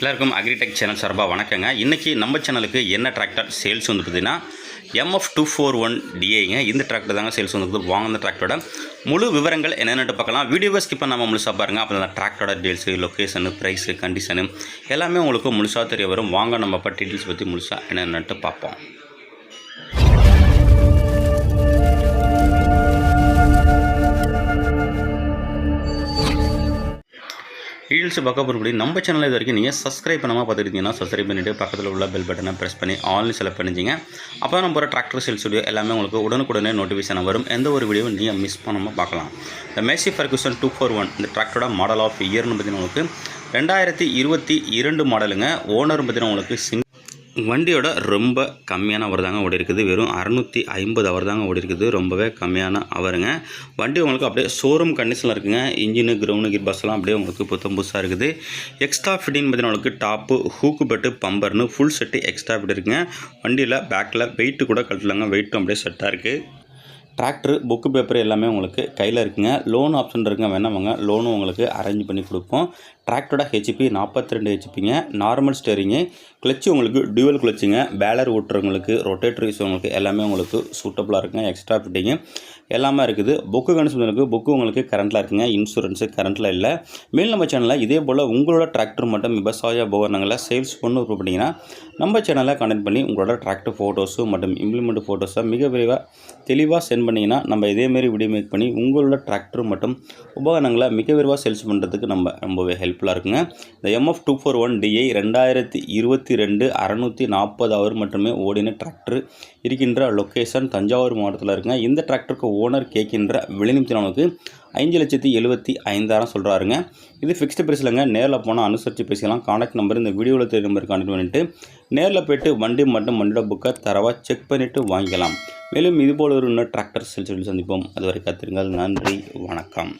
எல்லாருக்கும் agritech channel சார்பாக வணக்கங்க. இன்றைக்கி நம்ம சேனலுக்கு என்ன டிராக்டர் சேல்ஸ் வந்து பார்த்தீங்கன்னா எம்எஃப் டூ ஃபோர் ஒன் டிஏங்க இந்த டிராக்டர் தாங்க சேல்ஸ் வந்து வாங்கின டிராக்டரோட முழு விவரங்கள் என்னென்னு பார்க்கலாம். வீடியோவை ஸ்கிப் பண்ணாமல் முழுசாக பாருங்கள் அப்போ தான் டிராக்டரோட டீல்ஸு லொக்கேஷனு ப்ரைஸு கண்டிஷனு எல்லாமே உங்களுக்கு முழுசாக தெரிய வரும். வாங்க நம்ம இப்போ டீட்டெயில்ஸ் பற்றி முழுசாக என்னென்னட்டு பார்ப்போம். ரீல்ஸ் பார்க்க போகிறபடி நம்ம சேனல் இது வரைக்கும் நீங்கள் சப்ஸ்கிரைப் பண்ணாமல் பார்த்துருந்தீங்கன்னா சப்ஸ்கிரைப் பண்ணிவிட்டு பக்கத்தில் உள்ள பெல் பட்டனை ப்ரெஸ் பண்ணி ஆன்லைன் செலக்ட் பண்ணிச்சிங்க அப்போ தான் நம்ம போகிற டிராக்டர் சேல்ஸ் வீடியோ எல்லாமே உங்களுக்கு உடனுக்குடனே நோட்டிஃபிகேஷன் வரும். எந்த ஒரு வீடியோவும் நீங்கள் மிஸ் பண்ணாமல் பார்க்கலாம். இந்த Massey Ferguson two four one இந்த டிராக்டரோட மாடல் ஆஃப் இயர்னு பார்த்தீங்கன்னா உங்களுக்கு ரெண்டாயிரத்தி இருபத்தி இரண்டு மாடலுங்க ஓனர் பார்த்தீங்கன்னா உங்களுக்கு சிங் வண்டியோட ரொம்ப கம்மியான அவர் தாங்க ஓடி இருக்குது. வெறும் அறநூற்றி ஐம்பது அவர் தாங்க ஓடி இருக்குது. ரொம்பவே கம்மியான அவருங்க வண்டி உங்களுக்கு அப்படியே ஷோரூம் கண்டிஷனில் இருக்குங்க. இன்ஜினு கிரவுண்டு கிர் பஸ்லாம் அப்படியே உங்களுக்கு புத்தம் புதுசாக இருக்குது. எக்ஸ்ட்ரா ஃபிட்டின்னு பார்த்தீங்கன்னா உங்களுக்கு டாப்பு ஹூக்கு பெட்டு பம்பர்னு ஃபுல் செட்டு எக்ஸ்ட்ரா ஃபிட் இருக்குங்க. வண்டியில் பேக்கில் வெயிட்டு கூட கட்டலாங்க வெயிட்டும் அப்படியே செட்டாக இருக்குது டிராக்டர் புக்கு பேப்பர் எல்லாமே உங்களுக்கு கையில் இருக்குங்க. லோன் ஆப்ஷன் இருக்குங்க. வேணாமங்க வாங்க. லோனும் உங்களுக்கு அரேஞ்ச் பண்ணி கொடுப்போம். ட்ராக்டோட ஹெச்பி நாற்பத்தி ரெண்டு ஹெச்பிங்க நார்மல் ஸ்டேரிங்கு கிளச்சு உங்களுக்கு டியூவல் கிளச்சுங்க பேலர் ஓட்டுறவங்களுக்கு ரொட்டேட்டர் யூஸ் எல்லாமே உங்களுக்கு சூட்டபுளாக இருக்குங்க. எக்ஸ்ட்ரா ஃபிட்டிங்கு எல்லாமே இருக்குது. புக்கு கணிச்சு புக்கு உங்களுக்கு கரண்ட்டில் இருக்குங்க. இன்சூரன்ஸு கரண்ட்டில் இல்லை. மேல் நம்ம சேனலில் இதே போல் உங்களோட டிராக்டர் மட்டும் விவசாய உபகரணங்களை சேல்ஸ் பண்ணணும் அப்படின்னா நம்ம சேனலை கனெக்ட் பண்ணி உங்களோட டிராக்டர் ஃபோட்டோஸும் மற்றும் இம்ப்ளிமெண்ட் ஃபோட்டோஸை மிக விரைவாக தெளிவாக சென்ட் பண்ணிங்கன்னா நம்ம இதேமாரி வீடியோ மேக் பண்ணி உங்களோட டிராக்டர் மற்றும் உபகரணங்களை மிக விரைவாக சேல்ஸ் பண்ணுறதுக்கு நம்ம ரொம்பவே ஹெல்ப் ஹெல்ப்ஃபுல்லாக இருக்குங்க. இந்த MF two four one DI ரெண்டாயிரத்தி இருபத்தி ரெண்டு அறநூற்றி நாற்பது அவர் மட்டுமே ஓடின டிராக்டர் இருக்கின்ற லொக்கேஷன் தஞ்சாவூர் மாவட்டத்தில் இருக்குங்க. இந்த டிராக்டருக்கு ஓனர் கேட்கின்ற விளைநிமித்தி ஐந்து அஞ்சு லட்சத்தி எழுபத்தி ஐந்தாயிரம் சொல்கிறாருங்க இது ஃபிக்ஸ்டு பிரைஸ்லங்க நேரில் போனால் அனுசரித்து பேசிக்கலாம். காண்டாக்ட் நம்பர் இந்த வீடியோவில் தெரிய நம்பர் கான்டெக்ட் பண்ணிட்டு நேரில் போய்ட்டு வண்டி மட்டும் வண்டியோட புக்கை தரவாக செக் பண்ணிவிட்டு வாங்கிக்கலாம். மேலும் இதுபோல் ஒரு இன்னும் டிராக்டர் சொல்லி சந்திப்போம். அதுவரை காத்திருங்கள். நன்றி. வணக்கம்.